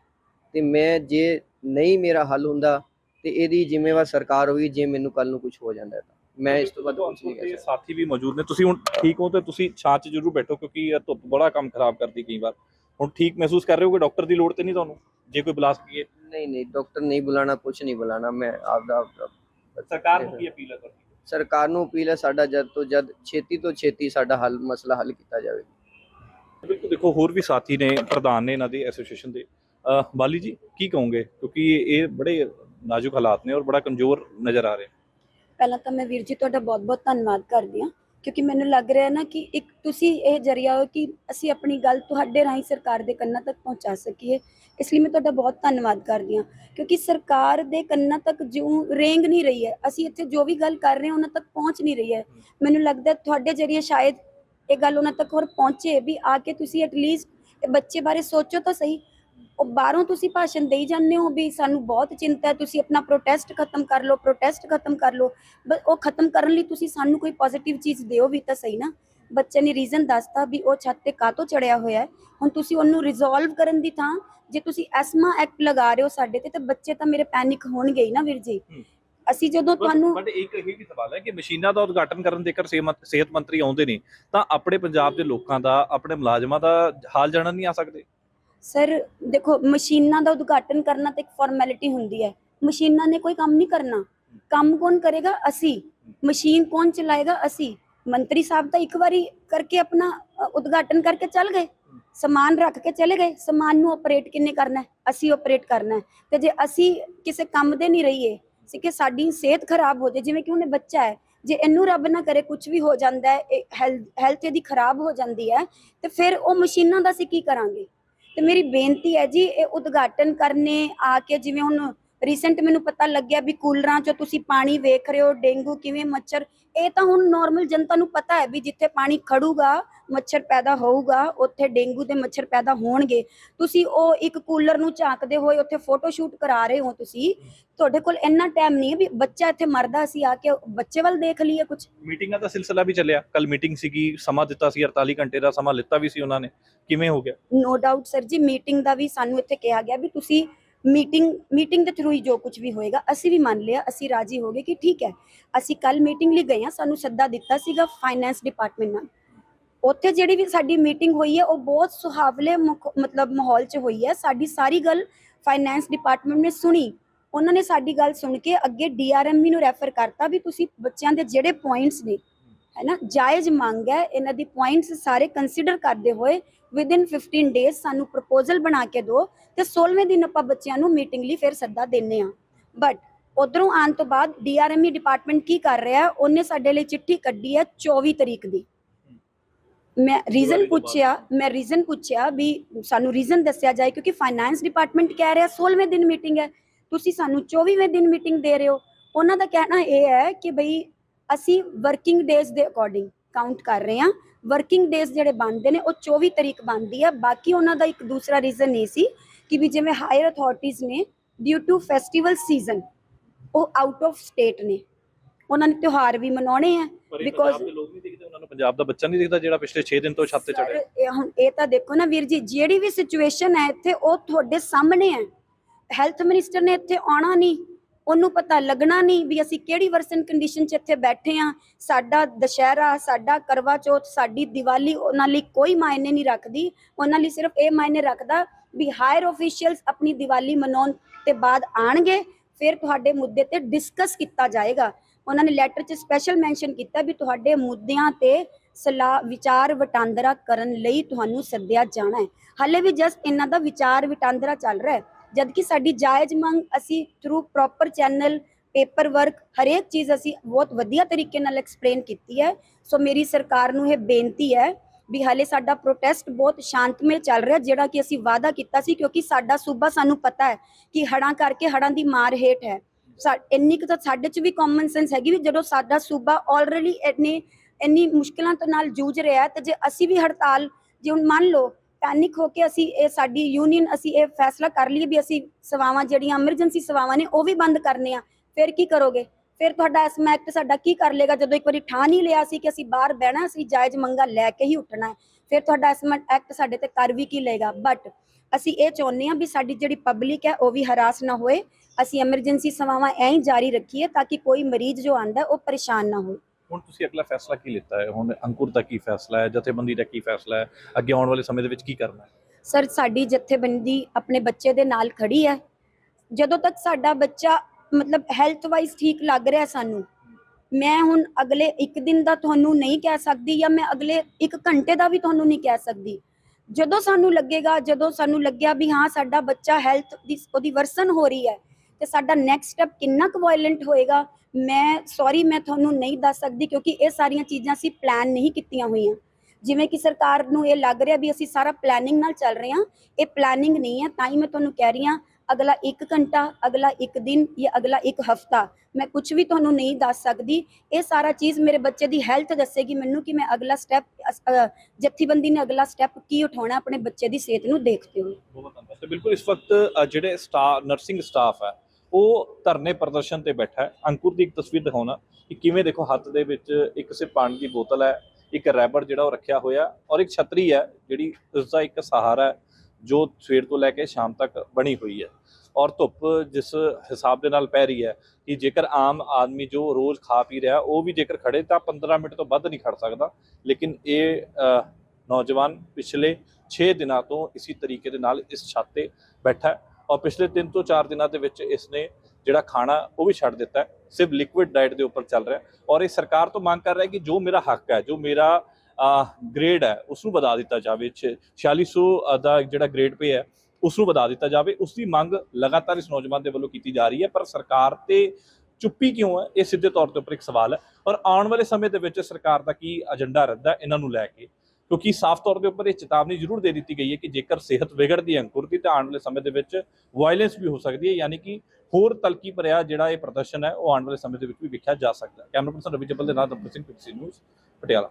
S1: ਤੇ ਮੈਂ ਜੇ ਨਹੀਂ ਮੇਰਾ ਹੱਲ ਹੁੰਦਾ ਤੇ ਇਹਦੀ ਜ਼ਿੰਮੇਵਾਰ ਸਰਕਾਰ ਹੋਈ ਜੇ ਮੈਨੂੰ ਕੱਲ ਨੂੰ ਕੁਝ ਹੋ ਜਾਂਦਾ ਹੈ ਤਾਂ। ਮੈਂ ਇਸ ਤੋਂ ਵੱਧ ਕੁਝ ਨਹੀਂ ਕਰ
S3: ਤੁਹਾਡੇ
S1: ਸਕਦਾ।
S3: ਸਾਥੀ ਵੀ ਮੌਜੂਦ ਨੇ। ਤੁਸੀਂ ਹੁਣ ਠੀਕ ਹੋ ਤੇ ਤੁਸੀਂ ਛਾਂ 'ਚ ਜ਼ਰੂਰ ਬੈਠੋ ਕਿਉਂਕਿ ਇਹ ਧੁੱਪ ਬੜਾ ਕੰਮ ਖਰਾਬ ਕਰਦੀ ਕਈ ਵਾਰ। ਹੁਣ ਠੀਕ ਮਹਿਸੂਸ ਕਰ ਰਹੇ ਹੋ ਕਿ ਡਾਕਟਰ ਦੀ ਲੋੜ ਤੇ ਨਹੀਂ ਤੁਹਾਨੂੰ? ਜੇ ਕੋਈ ਬੁਲਾ ਸਕੀਏ।
S1: ਨਹੀਂ ਨਹੀਂ ਡਾਕਟਰ ਨਹੀਂ ਬੁਲਾਣਾ ਕੁਝ ਨਹੀਂ ਬੁਲਾਣਾ। ਮੈਂ ਆਪਦਾ ਆਪਦਾ
S3: ਸਰਕਾਰ ਨੂੰ ਕੀ ਅਪੀਲ ਹੈ ਤੁਹਾਡੀ?
S1: ਸਰਕਾਰ ਨੂੰ ਅਪੀਲ ਹੈ ਸਾਡਾ ਜਦ ਤੋਂ ਜਦ ਛੇਤੀ ਤੋਂ ਛੇਤੀ ਸਾਡਾ ਹੱਲ ਮਸਲਾ ਹੱਲ ਕੀਤਾ ਜਾਵੇ।
S3: ਬਿਲਕੁਲ ਦੇਖੋ ਹੋਰ ਵੀ ਸਾਥੀ ਨੇ ਪ੍ਰਧਾਨ ਨੇ ਇਹਨਾਂ ਦੇ ਐਸੋਸੀਏਸ਼ਨ ਦੇ। ਬਾਲੀ ਜੀ ਕੀ ਕਹੋਗੇ? ਕਿਉਂਕਿ ਇਹ ਬੜੇ ਨਾਜ਼ੁਕ ਹਾਲਾਤ ਨੇ ਔਰ ਬੜਾ ਕਮਜ਼ੋਰ ਨਜ਼ਰ ਆ ਰਹੇ।
S2: ਪਹਿਲਾਂ ਤਾਂ ਮੈਂ ਵੀਰ ਜੀ ਤੁਹਾਡਾ ਬਹੁਤ-ਬਹੁਤ ਧੰਨਵਾਦ ਕਰਦੀ ਹਾਂ, ਕਿਉਂਕਿ ਮੈਨੂੰ ਲੱਗ ਰਿਹਾ ਨਾ ਕਿ ਇੱਕ ਤੁਸੀਂ ਇਹ ਜਰੀਆ ਹੋ ਕਿ ਅਸੀਂ ਆਪਣੀ ਗੱਲ ਤੁਹਾਡੇ ਰਾਹੀਂ ਸਰਕਾਰ ਦੇ ਕੰਨਾਂ ਤੱਕ ਪਹੁੰਚਾ ਸਕੀਏ, ਇਸ ਲਈ ਮੈਂ ਤੁਹਾਡਾ ਬਹੁਤ ਧੰਨਵਾਦ ਕਰਦੀ ਹਾਂ, ਕਿਉਂਕਿ ਸਰਕਾਰ ਦੇ ਕੰਨਾਂ ਤੱਕ ਜਿਉਂ ਰੇਂਗ ਨਹੀਂ ਰਹੀ ਹੈ, ਅਸੀਂ ਇੱਥੇ ਜੋ ਵੀ ਗੱਲ ਕਰ ਰਹੇ ਹਾਂ ਉਹਨਾਂ ਤੱਕ ਪਹੁੰਚ ਨਹੀਂ ਰਹੀ ਹੈ। ਮੈਨੂੰ ਲੱਗਦਾ ਤੁਹਾਡੇ ਜਰੀਏ ਸ਼ਾਇਦ ਇਹ ਗੱਲ ਉਹਨਾਂ ਤੱਕ ਹੋਰ ਪਹੁੰਚੇ ਵੀ ਆ ਕੇ ਤੁਸੀਂ ਐਟਲੀਸਟ ਬੱਚੇ ਬਾਰੇ ਸੋਚੋ ਤਾਂ ਸਹੀ ਉਹ ਬਾਹਰੋਂ ਤੁਸੀਂ ਭਾਸ਼ਣ ਦੇਈ ਜਾਂਦੇ ਹੋ ਵੀ ਸਾਨੂੰ ਬਹੁਤ ਚਿੰਤਾ ਹੈ ਤੁਸੀਂ ਆਪਣਾ ਪ੍ਰੋਟੈਸਟ ਖਤਮ ਕਰ ਲਓ ਪ੍ਰੋਟੈਸਟ ਖਤਮ ਕਰ ਲਓ। ਉਹ ਖਤਮ ਕਰਨ ਲਈ ਤੁਸੀਂ ਸਾਨੂੰ ਕੋਈ ਪੋਜ਼ਿਟਿਵ ਚੀਜ਼ ਦਿਓ ਵੀ ਤਾਂ ਸਹੀ ਨਾ। ਬੱਚੇ ਨੇ ਰੀਜ਼ਨ ਦੱਸਤਾ ਵੀ ਉਹ ਛੱਤ ਤੇ ਕਾਹਤੋਂ ਚੜਿਆ ਹੋਇਆ ਹੈ। ਹੁਣ ਤੁਸੀਂ ਉਹਨੂੰ ਰਿਜ਼ੋਲਵ ਕਰਨ ਦੀ ਥਾਂ ਜੇ ਤੁਸੀਂ ਐਸਮਾ ਐਕਟ ਲਗਾ ਰਹੇ ਹੋ ਸਾਡੇ ਤੇ ਤਾਂ ਬੱਚੇ ਤਾਂ ਮੇਰੇ ਪੈਨਿਕ ਹੋਣਗੇ ਹੀ ਨਾ ਵੀਰ ਜੀ। ਅਸੀਂ ਜਦੋਂ ਤੁਹਾਨੂੰ
S3: ਬਟ ਇੱਕ ਇਹ ਵੀ ਸਵਾਲ ਹੈ ਕਿ ਮਸ਼ੀਨਾਂ ਦਾ ਉਦਘਾਟਨ ਕਰਨ ਸਿਹਤ ਸਿਹਤ ਮੰਤਰੀ ਆਉਂਦੇ ਨੇ ਤਾਂ ਆਪਣੇ ਪੰਜਾਬ ਦੇ ਲੋਕਾਂ ਦਾ ਆਪਣੇ ਮੁਲਾਜ਼ਮਾਂ ਦਾ ਹਾਲ ਜਾਣਨ ਨਹੀਂ ਆ ਸਕਦੇ?
S2: ਸਰ, ਦੇਖੋ, ਮਸ਼ੀਨਾਂ ਦਾ ਉਦਘਾਟਨ ਕਰਨਾ ਤਾਂ ਇੱਕ ਫਾਰਮੈਲਿਟੀ ਹੁੰਦੀ ਹੈ। ਮਸ਼ੀਨਾਂ ਨੇ ਕੋਈ ਕੰਮ ਨਹੀਂ ਕਰਨਾ। ਕੰਮ ਕੌਣ ਕਰੇਗਾ? ਅਸੀਂ। ਮਸ਼ੀਨ ਕੌਣ ਚਲਾਏਗਾ? ਅਸੀਂ। ਮੰਤਰੀ ਸਾਹਿਬ ਤਾਂ ਇੱਕ ਵਾਰੀ ਕਰਕੇ ਆਪਣਾ ਉਦਘਾਟਨ ਕਰਕੇ ਚੱਲ ਗਏ। ਸਮਾਨ ਰੱਖ ਕੇ ਚਲੇ ਗਏ। ਸਮਾਨ ਨੂੰ ਆਪਰੇਟ ਕਿੰਨੇ ਕਰਨਾ ਅਸੀਂ ਆਪਰੇਟ ਕਰਨਾ ਹੈ। ਤੇ ਜੇ ਅਸੀਂ ਕਿਸੇ ਕੰਮ ਦੇ ਨਹੀਂ ਰਹੀਏ ਸੀ ਕਿ ਸਾਡੀ ਸਿਹਤ ਖਰਾਬ ਹੋ ਜਾਏ ਜਿਵੇਂ ਕਿ ਉਹਨੇ ਬੱਚਾ ਹੈ, ਜੇ ਇਹਨੂੰ ਰੱਬ ਨਾ ਕਰੇ ਕੁਝ ਵੀ ਹੋ ਜਾਂਦਾ ਹੈ ਹੈਲਥ ਇਹਦੀ ਖਰਾਬ ਹੋ ਜਾਂਦੀ ਹੈ, ਤੇ ਫਿਰ ਉਹ ਮਸ਼ੀਨਾਂ ਦਾ ਅਸੀਂ ਕੀ ਕਰਾਂਗੇ? ਤੇ ਮੇਰੀ ਬੇਨਤੀ ਹੈ ਜੀ ਇਹ ਉਦਘਾਟਨ ਕਰਨੇ ਆ ਕੇ ਜਿਵੇਂ ਹੁਣ ਰੀਸੈਂਟ ਮੈਨੂੰ ਪਤਾ ਲੱਗਿਆ ਵੀ ਕੂਲਰਾਂ 'ਚੋਂ ਤੁਸੀਂ ਪਾਣੀ ਵੇਖ ਰਹੇ ਹੋ ਡੇਂਗੂ ਕਿਵੇਂ ਮੱਛਰ ਇਹ ਤਾਂ ਹੁਣ ਨਾਰਮਲ ਜਨਤਾ ਨੂੰ ਪਤਾ ਹੈ ਵੀ ਜਿੱਥੇ ਪਾਣੀ ਖੜੂਗਾ ਮੱਛਰ ਪੈਦਾ ਹੋਊਗਾ ਉੱਥੇ ਡੇਂਗੂ ਦੇ ਮੱਛਰ ਪੈਦਾ ਹੋਣਗੇ। ਤੁਸੀਂ ਉਹ ਇੱਕ ਕੂਲਰ ਨੂੰ ਝਾਂਕਦੇ ਹੋਏ ਉੱਥੇ ਫੋਟੋ ਸ਼ੂਟ ਕਰਾ ਰਹੇ ਹੋ ਤੁਸੀਂ। ਤੁਹਾਡੇ ਕੋਲ ਇੰਨਾ ਟਾਈਮ ਨਹੀਂ ਹੈ ਵੀ ਬੱਚਾ ਇੱਥੇ ਮਰਦਾ ਸੀ ਆ ਕੇ ਬੱਚੇ ਵੱਲ ਦੇਖ ਲਈਏ ਕੁਝ
S3: ਮੀਟਿੰਗਾਂ ਦਾ ਸਿਲਸਿਲਾ ਵੀ ਚੱਲਿਆ। ਕੱਲ ਮੀਟਿੰਗ ਸੀਗੀ ਸਮਾਂ ਦਿੱਤਾ ਸੀ 48 ਘੰਟੇ ਦਾ ਸਮਾਂ ਲਿੱਤਾ ਵੀ ਸੀ ਉਹਨਾਂ ਨੇ। ਕਿਵੇਂ ਹੋ ਗਿਆ?
S2: No doubt sir ji meeting ਦਾ ਵੀ ਸਾਨੂੰ ਇੱਥੇ ਕਿਹਾ ਗਿਆ ਵੀ ਤੁਸੀਂ ਮੀਟਿੰਗ ਮੀਟਿੰਗ ਦੇ ਥਰੂ ਹੀ ਜੋ ਕੁਝ ਵੀ ਹੋਏਗਾ, ਅਸੀਂ ਵੀ ਮੰਨ ਲਿਆ, ਅਸੀਂ ਰਾਜੀ ਹੋ ਗਏ ਕਿ ਠੀਕ ਹੈ, ਅਸੀਂ ਕੱਲ ਮੀਟਿੰਗ ਲਈ ਗਏ ਹਾਂ, ਸਾਨੂੰ ਸੱਦਾ ਦਿੱਤਾ ਸੀਗਾ ਫਾਈਨੈਂਸ ਡਿਪਾਰਟਮੈਂਟ ਨਾਲ। ਉੱਥੇ ਜਿਹੜੀ ਵੀ ਸਾਡੀ ਮੀਟਿੰਗ ਹੋਈ ਹੈ, ਉਹ ਬਹੁਤ ਸੁਹਾਵਲੇ ਮੁਖ- ਮਤਲਬ ਮਾਹੌਲ 'ਚ ਹੋਈ ਹੈ। ਸਾਡੀ ਸਾਰੀ ਗੱਲ ਫਾਈਨੈਂਸ ਡਿਪਾਰਟਮੈਂਟ ਨੇ ਸੁਣੀ। ਉਹਨਾਂ ਨੇ ਸਾਡੀ ਗੱਲ ਸੁਣ ਕੇ ਅੱਗੇ ਡੀਆਰਐਮਈ ਨੂੰ ਰੈਫਰ ਕਰਤਾ ਵੀ ਤੁਸੀਂ ਬੱਚਿਆਂ ਦੇ ਜਿਹੜੇ ਪੁਆਇੰਟਸ ਨੇ, ਹੈ ਨਾ, ਜਾਇਜ਼ ਮੰਗ ਹੈ, ਇਹਨਾਂ ਦੀ ਪੁਆਇੰਟਸ ਸਾਰੇ ਕੰਸੀਡਰ ਕਰਦੇ ਹੋਏ ਵਿਦਿਨ 15 ਡੇਜ਼ ਸਾਨੂੰ ਪ੍ਰਪੋਜ਼ਲ ਬਣਾ ਕੇ ਦਿਓ ਤੇ 16ਵੇਂ ਦਿਨ ਆਪਾਂ ਬੱਚਿਆਂ ਨੂੰ ਮੀਟਿੰਗ ਲਈ ਫਿਰ ਸੱਦਾ ਦਿੰਨੇ ਆ। ਬਟ ਉਧਰੋਂ ਆਉਣ ਤੋਂ ਬਾਅਦ ਡੀਆਰਐਮਈ ਡਿਪਾਰਟਮੈਂਟ ਕੀ ਕਰ ਰਿਹਾ? ਉਹਨੇ ਸਾਡੇ ਲਈ ਚਿੱਠੀ ਕੱਢੀ ਹੈ 24 ਤਰੀਕ ਦੀ। ਮੈਂ ਰੀਜ਼ਨ। ਪੁੱਛਿਆ ਮੈਂ ਰੀਜ਼ਨ ਪੁੱਛਿਆ ਵੀ ਸਾਨੂੰ ਰੀਜ਼ਨ ਦੱਸਿਆ ਜਾਏ ਕਿਉਂਕਿ ਫਾਈਨਾਂਸ ਡਿਪਾਰਟਮੈਂਟ ਕਹਿ ਰਿਹਾ 16ਵੇਂ ਦਿਨ ਮੀਟਿੰਗ ਹੈ। ਤੁਸੀਂ ਸਾਨੂੰ 24ਵੇਂ ਦਿਨ ਮੀਟਿੰਗ ਦੇ ਰਹੇ ਹੋ। ਉਹਨਾਂ ਦਾ ਕਹਿਣਾ ਇਹ ਹੈ ਕਿ ਬਈ ਅਸੀਂ ਵਰਕਿੰਗ ਡੇਜ਼ ਦੇ ਅਕੋਰਡਿੰਗ ਕਾਊਂਟ ਕਰ ਰਹੇ ਹਾਂ ਵਰਕਿੰਗ ਡੇਜ਼ ਜਿਹੜੇ ਬਣਦੇ ਨੇ ਉਹ 24 ਤਰੀਕ ਬਣਦੀ ਹੈ ਬਾਕੀ ਉਹਨਾਂ ਦਾ ਇੱਕ ਦੂਸਰਾ ਰੀਜ਼ਨ ਨਹੀਂ ਸੀ ਕਿ ਵੀ ਜਿਵੇਂ ਹਾਇਰ ਅਥਾਰਟੀਜ਼ ਨੇ ਡਿਊ ਟੂ ਫੈਸਟੀਵਲ ਸੀਜ਼ਨ ਉਹ ਆਊਟ ਆਫ ਸਟੇਟ ਨੇ। ਉਹਨਾਂ ਨੇ ਤਿਉਹਾਰ ਵੀ ਮਨਾਉਣੇ ਆ
S3: ਇਹ ਦੇ ਲੋਕ ਨਹੀਂ ਦਿਖਦੇ ਉਹਨਾਂ ਨੂੰ ਪੰਜਾਬ ਦਾ ਬੱਚਾ ਨਹੀਂ ਦਿਖਦਾ ਜਿਹੜਾ ਪਿਛਲੇ 6 ਦਿਨ ਤੋਂ ਛੱਤ ਤੇ ਚੜਿਆ
S2: ਇਹ ਹੁਣ ਇਹ ਤਾਂ ਦੇਖੋ ਨਾ ਵੀਰ ਜੀ ਜਿਹੜੀ ਵੀ ਸਿਚੁਏਸ਼ਨ ਹੈ ਇੱਥੇ ਉਹ ਤੁਹਾਡੇ ਸਾਹਮਣੇ ਹੈ। ਹੈਲਥ ਮਿਨਿਸਟਰ ਨੇ ਇੱਥੇ ਆਉਣਾ ਨਹੀਂ। ਉਹਨੂੰ ਪਤਾ ਲੱਗਣਾ ਨਹੀਂ ਵੀ ਅਸੀਂ ਕਿਹੜੀ ਵਰਸਨ ਕੰਡੀਸ਼ਨ 'ਚ ਇੱਥੇ ਬੈਠੇ ਆ ਸਾਡਾ ਦੁਸ਼ਹਿਰਾ, ਸਾਡਾ ਕਰਵਾ ਚੌਥ, ਸਾਡੀ ਦੀਵਾਲੀ, ਉਹਨਾਂ ਲਈ ਕੋਈ ਮਾਇਨੇ ਨਹੀਂ ਰੱਖਦੀ। ਉਹਨਾਂ ਲਈ ਸਿਰਫ ਇਹ ਮਾਇਨੇ ਰੱਖਦਾ ਵੀ ਹਾਇਰ ਅਫੀਸ਼ੀਅਲਸ ਆਪਣੀ ਦੀਵਾਲੀ ਮਨਾਉਣ ਤੇ ਬਾਅਦ ਆਣਗੇ, ਫਿਰ ਤੁਹਾਡੇ ਮੁੱਦੇ ਤੇ ਡਿਸਕਸ ਕੀਤਾ ਜਾਏਗਾ। ਉਹਨਾਂ ਨੇ ਲੈਟਰ 'ਚ ਸਪੈਸ਼ਲ ਮੈਂਸ਼ਨ ਕੀਤਾ ਵੀ ਤੁਹਾਡੇ ਮੁੱਦਿਆਂ ਤੇ ਸਲਾਹ, ਵਿਚਾਰ, ਵਟਾਂਦਰਾ ਕਰਨ ਲਈ ਤੁਹਾਨੂੰ ਸੱਦਿਆ ਜਾਣਾ ਹੈ। ਹਾਲੇ ਵੀ ਜਸਟ ਇਹਨਾਂ ਦਾ ਵਿਚਾਰ ਵਟਾਂਦਰਾ ਚੱਲ ਰਿਹਾ ਹੈ। ਜਦ ਕਿ ਸਾਡੀ ਜਾਇਜ਼ ਮੰਗ ਅਸੀਂ through proper channel paper work ਹਰੇਕ ਚੀਜ਼ ਅਸੀਂ ਬਹੁਤ ਵਧੀਆ ਤਰੀਕੇ ਨਾਲ ਐਕਸਪਲੇਨ ਕੀਤੀ ਹੈ। ਸੋ ਮੇਰੀ ਸਰਕਾਰ ਨੂੰ ਇਹ ਬੇਨਤੀ ਹੈ ਵੀ ਹਾਲੇ ਸਾਡਾ ਪ੍ਰੋਟੈਸਟ ਬਹੁਤ ਸ਼ਾਂਤਮਈ ਚੱਲ ਰਿਹਾ, ਜਿਹੜਾ ਕਿ ਅਸੀਂ ਵਾਅਦਾ ਕੀਤਾ ਸੀ, ਕਿਉਂਕਿ ਸਾਡਾ ਸੂਬਾ ਸਾਨੂੰ ਪਤਾ ਹੈ ਕਿ ਹੜਾਂ ਕਰਕੇ ਹੜਾਂ ਦੀ ਮਾਰ ਹੇਠ ਹੈ। ਸਾ- ਇੰਨੀ ਕੁ ਤਾਂ ਸਾਡੇ 'ਚ ਵੀ ਕਾਮਨ ਸੈਂਸ ਹੈਗੀ ਵੀ ਜਦੋਂ ਸਾਡਾ ਸੂਬਾ ਆਲਰੇਡੀ ਇੰਨੇ, ਇੰਨੀ ਮੁਸ਼ਕਲਾਂ ਤੋਂ ਨਾਲ ਜੂਝ ਰਿਹਾ ਹੈ, ਤੇ ਜੇ ਅਸੀਂ ਵੀ ਹੜਤਾਲ, ਜੇ ਹੁਣ ਮੰਨ ਲਓ ਪੈਨਿਕ ਹੋ ਕੇ ਅਸੀਂ ਇਹ ਸਾਡੀ ਯੂਨੀਅਨ ਅਸੀਂ ਇਹ ਫੈਸਲਾ ਕਰ ਲਈਏ ਵੀ ਅਸੀਂ ਸੇਵਾਵਾਂ ਜਿਹੜੀਆਂ ਐਮਰਜੈਂਸੀ ਸੇਵਾਵਾਂ ਨੇ ਉਹ ਵੀ ਬੰਦ ਕਰਨੇ ਆ। ਫਿਰ ਕੀ ਕਰੋਗੇ? ਫਿਰ ਤੁਹਾਡਾ ਐਸਮਾ ਐਕਟ ਸਾਡਾ ਕੀ ਕਰ ਲੇਗਾ ਜਦੋਂ ਇੱਕ ਵਾਰੀ ਠਾਣ ਹੀ ਲਿਆ ਸੀ ਕਿ ਅਸੀਂ ਬਾਹਰ ਬਹਿਣਾ, ਅਸੀਂ ਜਾਇਜ਼ ਮੰਗਾ ਲੈ ਕੇ ਹੀ ਉੱਠਣਾ ਹੈ। ਫਿਰ ਤੁਹਾਡਾ ਐਸਮਾ ਐਕਟ ਸਾਡੇ ਤੇ ਕਰ ਵੀ ਕੀ ਲਏਗਾ? ਬਟ ਅਸੀਂ ਇਹ ਚਾਹੁੰਦੇ ਹਾਂ ਵੀ ਸਾਡੀ ਜਿਹੜੀ ਪਬਲਿਕ ਹੈ ਉਹ ਵੀ ਹਰਾਸ ਨਾ ਹੋਏ। ਅਸੀਂ ਐਮਰਜੈਂਸੀ ਸੇਵਾਵਾਂ ਐਂ ਹੀ ਜਾਰੀ ਰੱਖੀਏ ਤਾਂ ਕਿ ਕੋਈ ਮਰੀਜ਼ ਜੋ ਆਂਦਾ ਉਹ ਪਰੇਸ਼ਾਨ ਨਾ ਹੋਏ।
S3: ਹੁਣ ਤੁਸੀਂ ਅਗਲਾ ਫੈਸਲਾ ਕੀ ਲਿੱਤਾ ਹੈ? ਹੁਣ ਅੰਕੁਰ ਦਾ ਕੀ ਫੈਸਲਾ ਹੈ? ਜਥੇਬੰਦੀ ਦਾ ਕੀ ਫੈਸਲਾ ਹੈ? ਅੱਗੇ ਆਉਣ ਵਾਲੇ ਸਮੇਂ ਦੇ ਵਿੱਚ ਕੀ ਕਰਨਾ ਹੈ?
S2: ਸਰ, ਸਾਡੀ ਜਥੇਬੰਦੀ ਆਪਣੇ ਬੱਚੇ ਦੇ ਨਾਲ ਖੜੀ ਹੈ। ਜਦੋਂ ਤੱਕ ਸਾਡਾ ਬੱਚਾ ਮਤਲਬ ਹੈਲਥ ਵਾਈਜ਼ ਠੀਕ ਲੱਗ ਰਿਹਾ ਸਾਨੂੰ, ਮੈਂ ਹੁਣ ਅਗਲੇ ਇੱਕ ਦਿਨ ਦਾ ਤੁਹਾਨੂੰ ਨਹੀਂ ਕਹਿ ਸਕਦੀ ਜਾਂ ਮੈਂ ਅਗਲੇ ਇੱਕ ਘੰਟੇ ਦਾ ਵੀ ਤੁਹਾਨੂੰ ਨਹੀਂ ਕਹਿ ਸਕਦੀ। ਜਦੋਂ ਸਾਨੂੰ ਲੱਗੇਗਾ, ਜਦੋਂ ਸਾਨੂੰ ਲੱਗਿਆ ਵੀ ਹਾਂ, ਸਾਡਾ ਬੱਚਾ ਹੈਲਥ ਦੀ, ਉਹਦੀ ਵਰਸਨ ਹੋ ਰਹੀ ਹੈ, ਤੇ ਸਾਡਾ ਨੈਕਸਟ ਸਟੈਪ ਕਿੰਨਾ ਕੁ ਵਾਇਲੈਂਟ ਹੋਏਗਾ ਮੈਂ ਸੌਰੀ ਮੈਂ ਤੁਹਾਨੂੰ ਨਹੀਂ ਦੱਸ ਸਕਦੀ ਕਿਉਂਕਿ ਇਹ ਸਾਰੀਆਂ ਚੀਜ਼ਾਂ ਅਸੀਂ ਪਲਾਨ ਨਹੀਂ ਕੀਤੀਆਂ ਹੋਈਆਂ। ਜਿਵੇਂ ਕਿ ਸਰਕਾਰ ਨੂੰ ਇਹ ਲੱਗ ਰਿਹਾ ਵੀ ਅਸੀਂ ਸਾਰਾ ਪਲੈਨਿੰਗ ਨਾਲ ਚੱਲ ਰਹੇ ਹਾਂ ਇਹ ਪਲੈਨਿੰਗ ਨਹੀਂ ਹੈ ਤਾਂ ਹੀ ਮੈਂ ਤੁਹਾਨੂੰ ਕਹਿ ਰਹੀ ਹਾਂ ਅਗਲਾ 1 ਘੰਟਾ ਅਗਲਾ 1 ਦਿਨ ਜਾਂ ਅਗਲਾ 1 ਹਫਤਾ ਮੈਂ ਕੁਝ ਵੀ ਤੁਹਾਨੂੰ ਨਹੀਂ ਦੱਸ ਸਕਦੀ। ਇਹ ਸਾਰਾ ਚੀਜ਼ ਮੇਰੇ ਬੱਚੇ ਦੀ ਹੈਲਥ ਦੱਸੇਗੀ ਮੈਨੂੰ ਕਿ ਮੈਂ ਅਗਲਾ ਸਟੈਪ ਜੱਥੇਬੰਦੀ ਨੇ ਅਗਲਾ ਸਟੈਪ ਕੀ ਉਠਾਉਣਾ ਆਪਣੇ ਬੱਚੇ ਦੀ ਸਿਹਤ ਨੂੰ ਦੇਖਦੇ ਹੋਏ।
S3: ਬਹੁਤ ਧੰਨਵਾਦ। ਤੇ ਬਿਲਕੁਲ ਇਸ ਵਕਤ ਅ, ਜਿਹੜੇ ਸਟਾਫ ਨਰਸਿੰਗ ਸਟਾਫ ਹੈ ਉਹ ਧਰਨੇ ਪ੍ਰਦਰਸ਼ਨ ਤੇ ਬੈਠਾ ਹੈ। ਅੰਕੁਰ ਦੀ ਇੱਕ ਤਸਵੀਰ ਦਿਖਾਉਣਾ ਕਿ ਕਿਵੇਂ ਦੇਖੋ ਹੱਥ ਦੇ ਵਿੱਚ ਇੱਕ ਸਿਰ ਪਾਣੀ ਦੀ ਬੋਤਲ ਹੈ, ਇੱਕ ਰੈਬਰ ਜਿਹੜਾ ਉਹ ਰੱਖਿਆ ਹੋਇਆ ਔਰ ਇੱਕ ਛਤਰੀ ਹੈ ਜਿਹੜੀ ਉਸ ਦਾ ਇੱਕ ਸਹਾਰਾ ਹੈ, ਜੋ ਸਵੇਰ ਤੋਂ ਲੈ ਕੇ ਸ਼ਾਮ ਤੱਕ ਬਣੀ ਹੋਈ ਹੈ। ਔਰ ਧੁੱਪ ਜਿਸ ਹਿਸਾਬ ਦੇ ਨਾਲ ਪੈ ਰਹੀ ਹੈ ਕਿ ਜੇਕਰ ਆਮ ਆਦਮੀ ਜੋ ਰੋਜ਼ ਖਾ ਪੀ ਰਿਹਾ, ਉਹ ਵੀ ਜੇਕਰ ਖੜੇ ਤਾਂ 15 ਮਿੰਟ ਤੋਂ ਵੱਧ ਨਹੀਂ ਖੜ ਸਕਦਾ। ਲੇਕਿਨ ਇਹ ਨੌਜਵਾਨ ਪਿਛਲੇ 6 ਦਿਨਾਂ ਤੋਂ ਇਸੇ ਤਰੀਕੇ ਦੇ ਨਾਲ ਇਸ ਛੱਤ ਤੇ ਬੈਠਾ ਔਰ ਪਿਛਲੇ 3 ਤੋਂ 4 ਦਿਨਾਂ ਦੇ ਵਿੱਚ ਇਸ ਨੇ ਜਿਹੜਾ ਖਾਣਾ, ਉਹ ਵੀ ਛੱਡ ਦਿੱਤਾ ਸਿਰਫ ਲਿਕੁਇਡ ਡਾਈਟ ਦੇ ਉੱਪਰ ਚੱਲ ਰਿਹਾ ਔਰ ਇਹ ਸਰਕਾਰ ਤੋਂ ਮੰਗ ਕਰ ਰਿਹਾ ਕਿ ਜੋ ਮੇਰਾ ਹੱਕ ਹੈ, ਜੋ ਮੇਰਾ ਗ੍ਰੇਡ ਹੈ ਉਸ ਨੂੰ ਵਧਾ ਦਿੱਤਾ ਜਾਵੇ। ਛੇ- 4600 ਦਾ ਜਿਹੜਾ ਗ੍ਰੇਡ ਪੇ ਹੈ ਉਸ ਨੂੰ ਵਧਾ ਦਿੱਤਾ ਜਾਵੇ। ਉਸ ਦੀ ਮੰਗ ਲਗਾਤਾਰ ਇਸ ਨੌਜਵਾਨ ਦੇ ਵੱਲੋਂ ਕੀਤੀ ਜਾ ਰਹੀ ਹੈ। ਪਰ ਸਰਕਾਰ ਤੇ ਚੁੱਪੀ ਕਿਉਂ ਹੈ? ਇਹ ਸਿੱਧੇ ਤੌਰ ਤੇ ਉੱਪਰ ਇੱਕ ਸਵਾਲ ਹੈ। ਔਰ ਆਉਣ ਵਾਲੇ ਸਮੇਂ ਦੇ ਵਿੱਚ ਸਰਕਾਰ ਦਾ ਕੀ ਏਜੰਡਾ ਰਹਿੰਦਾ ਇਹਨਾਂ ਨੂੰ ਲੈ ਕੇ? ਕਿਉਂਕਿ ਸਾਫ਼ ਤੌਰ ਦੇ ਉੱਪਰ ਇਹ ਚੇਤਾਵਨੀ ਜ਼ਰੂਰ ਦੇ ਦਿੱਤੀ ਗਈ ਹੈ ਕਿ ਜੇਕਰ ਸਿਹਤ ਵਿਗੜਦੀ ਹੈ, ਅੰਕੁਰ ਦੀ, ਤਾਂ ਆਉਣ ਵਾਲੇ ਸਮੇਂ ਦੇ ਵਿੱਚ ਵਾਇਲੈਂਸ ਵੀ ਹੋ ਸਕਦੀ ਹੈ, ਯਾਨੀ ਕਿ ਹੋਰ ਤਲਕੀ ਭਰਿਆ ਜਿਹੜਾ ਇਹ ਪ੍ਰਦਰਸ਼ਨ ਹੈ, ਉਹ ਆਉਣ ਵਾਲੇ ਸਮੇਂ ਦੇ ਵਿੱਚ ਵੀ ਵੇਖਿਆ ਜਾ ਸਕਦਾ ਹੈ। ਕੈਮਰਾ ਪਰਸਨ ਰਵੀ ਜੱਬਲ ਦੇ ਨਾਲ ਦਬਰ ਸਿੰਘ ਪਿਕਸੀ ਨਿਊਜ਼, ਪਟਿਆਲਾ।